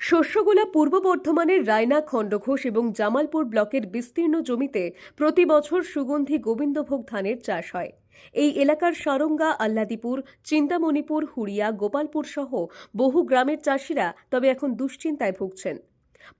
শস্যগোলা পূর্ব বর্ধমানের রায়না, খণ্ডঘোষ এবং জামালপুর ব্লকের বিস্তীর্ণ জমিতে প্রতি বছর সুগন্ধি গোবিন্দভোগ ধানের চাষ হয়। এই এলাকার সারঙ্গা আল্লাদিপুর চিন্তামণিপুর, হুড়িয়া, গোপালপুর সহ বহু গ্রামের চাষিরা তবে এখন দুশ্চিন্তায় ভুগছেন।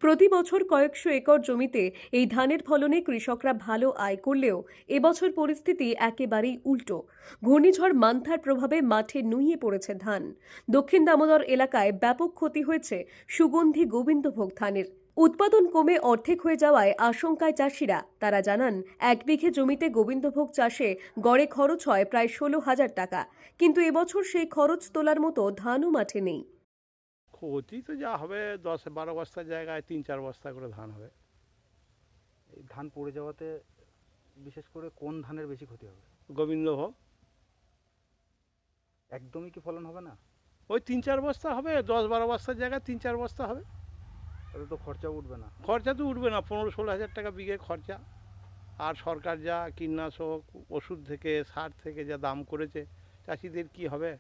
প্রতি বছর কয়েকশো একর জমিতে এই ধানের ফলনে কৃষকরা ভালো আয় করলেও এবছর পরিস্থিতি একেবারেই উল্টো। ঘূর্ণিঝড় মান্থার প্রভাবে মাঠে নুইয়ে পড়েছে ধান। দক্ষিণ দামোদর এলাকায় ব্যাপক ক্ষতি হয়েছে সুগন্ধি গোবিন্দভোগ ধানের। উৎপাদন কমে অর্ধেক হয়ে যাওয়ায় আশঙ্কায় চাষিরা। তারা জানান, এক বিঘে জমিতে গোবিন্দভোগ চাষে গড়ে খরচ হয় প্রায় ষোলো হাজার টাকা। কিন্তু এবছর সেই খরচ তোলার মতো ধানও মাঠে নেই। ক্ষতি তো যা হবে দশ বারো বস্তার জায়গায় তিন চার বস্তা করে ধান হবে। এই ধান পড়ে যাওয়াতে বিশেষ করে কোন ধানের বেশি ক্ষতি হবে? গোবিন্দভোগ। একদমই কি ফলন হবে না? ওই তিন চার বস্তা হবে দশ বারো বস্তার জায়গায় তিন চার বস্তা হবে। তাহলে তো খরচা উঠবে না। খরচা তো উঠবে না পনেরো ষোলো হাজার টাকা বিঘে খরচা। আর সরকার যা কীটনাশক ওষুধ থেকে সার থেকে যা দাম করেছে চাষিদের কি হবে?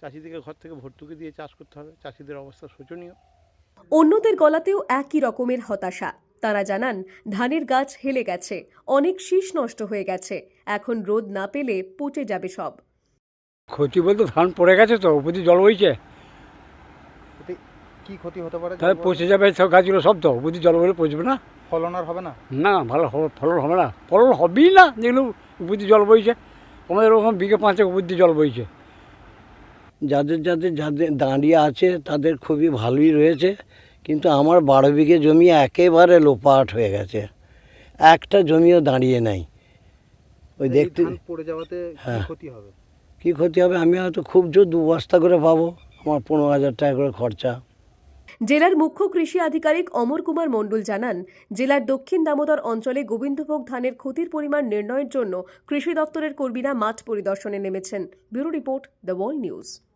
চাষিদেরকে ঘর থেকে ভর্তুকি দিয়ে চাষ করতে হবে। চাষিদের অবস্থা শোচনীয়। অন্যদের গলাতেও একই রকমের হতাশা। তারা জানান ধানের গাছ হেলে গেছে অনেক শীষ নষ্ট হয়ে গেছে। এখন রোদ না পেলে পচে যাবে সব। ক্ষতি বলতে ধান পড়ে গেছে তো উপরে জল বইছে। কি ক্ষতি হতে পারে? তাহলে পচে যাবে সব গাছগুলো সব তো উপরে জল বলে পচবে না। ফলন আর হবে না? না ভালো হবে- ফলন হবে না। ফলন হবেই না যেগুলো উপরে জল বইছে। আমাদের ওরকম বিঘে পাঁচেক উপর জল বইছে। যাদের যাদের যাদের দাঁড়িয়ে আছে তাদের খুবই ভালোই রয়েছে কিন্তু আমার বারো বিঘে জমি একেবারে লোপাট হয়ে গেছে। একটা জমিও দাঁড়িয়ে নাই। ওই দেখতে পড়ে যাওয়াতে হ্যাঁ। ক্ষতি হবে? কী ক্ষতি হবে? আমি হয়তো খুব জোর দু বস্তা করে পাবো আমার পনেরো হাজার টাকা করে খরচা। জেলার মুখ্য কৃষি আধিকারিক অমর কুমার মণ্ডল জানান জেলার দক্ষিণ দামোদর অঞ্চলে গোবিন্দভোগ ধানের ক্ষতির পরিমাণ নির্ণয়ের জন্য কৃষি দপ্তরের কর্মীরা মাঠ পরিদর্শনে নেমেছেন। Bureau report the wall news.